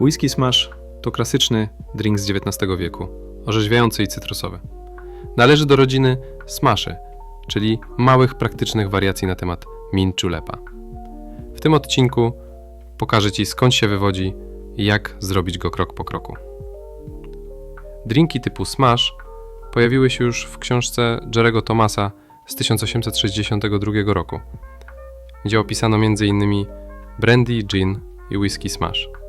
Whisky Smash to klasyczny drink z XIX wieku, orzeźwiający i cytrusowy. Należy do rodziny smashy, czyli małych praktycznych wariacji na temat mint julepa. W tym odcinku pokażę Ci skąd się wywodzi i jak zrobić go krok po kroku. Drinki typu smash pojawiły się już w książce Jerego Thomasa z 1862 roku, gdzie opisano m.in. brandy, gin i whisky smash.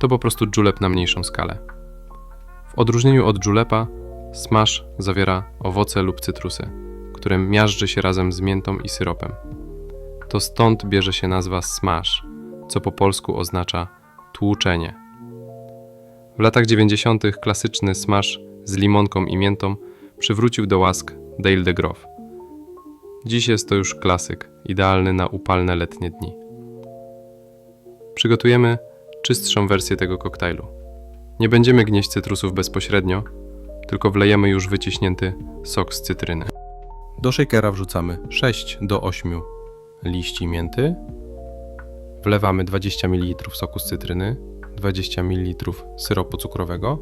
To po prostu julep na mniejszą skalę. W odróżnieniu od julepa, smash zawiera owoce lub cytrusy, które miażdży się razem z miętą i syropem. To stąd bierze się nazwa smash, co po polsku oznacza tłuczenie. W latach 90. klasyczny smash z limonką i miętą przywrócił do łask Dale de Groff. Dziś jest to już klasyk, idealny na upalne letnie dni. Przygotujemy czystszą wersję tego koktajlu. Nie będziemy gnieść cytrusów bezpośrednio, tylko wlejemy już wyciśnięty sok z cytryny. Do shakera wrzucamy 6 do 8 liści mięty. Wlewamy 20 ml soku z cytryny, 20 ml syropu cukrowego.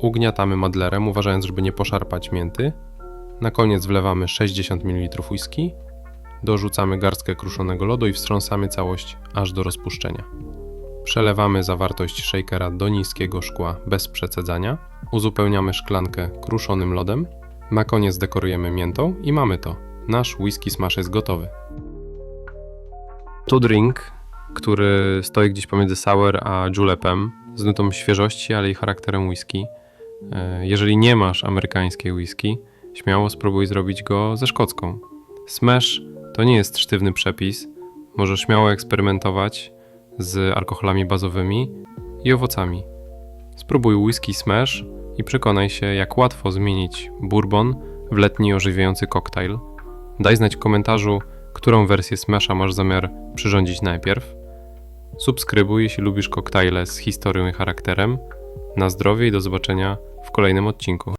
Ugniatamy madlerem, uważając, żeby nie poszarpać mięty. Na koniec wlewamy 60 ml whisky. Dorzucamy garstkę kruszonego lodu i wstrząsamy całość aż do rozpuszczenia. Przelewamy zawartość shakera do niskiego szkła bez przecedzania. Uzupełniamy szklankę kruszonym lodem. Na koniec dekorujemy miętą i mamy to. Nasz whisky smash jest gotowy. To drink, który stoi gdzieś pomiędzy sour a julepem, z nutą świeżości, ale i charakterem whisky. E, Jeżeli nie masz amerykańskiej whisky, śmiało spróbuj zrobić go ze szkocką. Smash to nie jest sztywny przepis. Możesz śmiało eksperymentować z alkoholami bazowymi i owocami. Spróbuj whisky smash i przekonaj się, jak łatwo zmienić bourbon w letni ożywiający koktajl. Daj znać w komentarzu, którą wersję smasha masz zamiar przyrządzić najpierw. Subskrybuj, jeśli lubisz koktajle z historią i charakterem. Na zdrowie i do zobaczenia w kolejnym odcinku.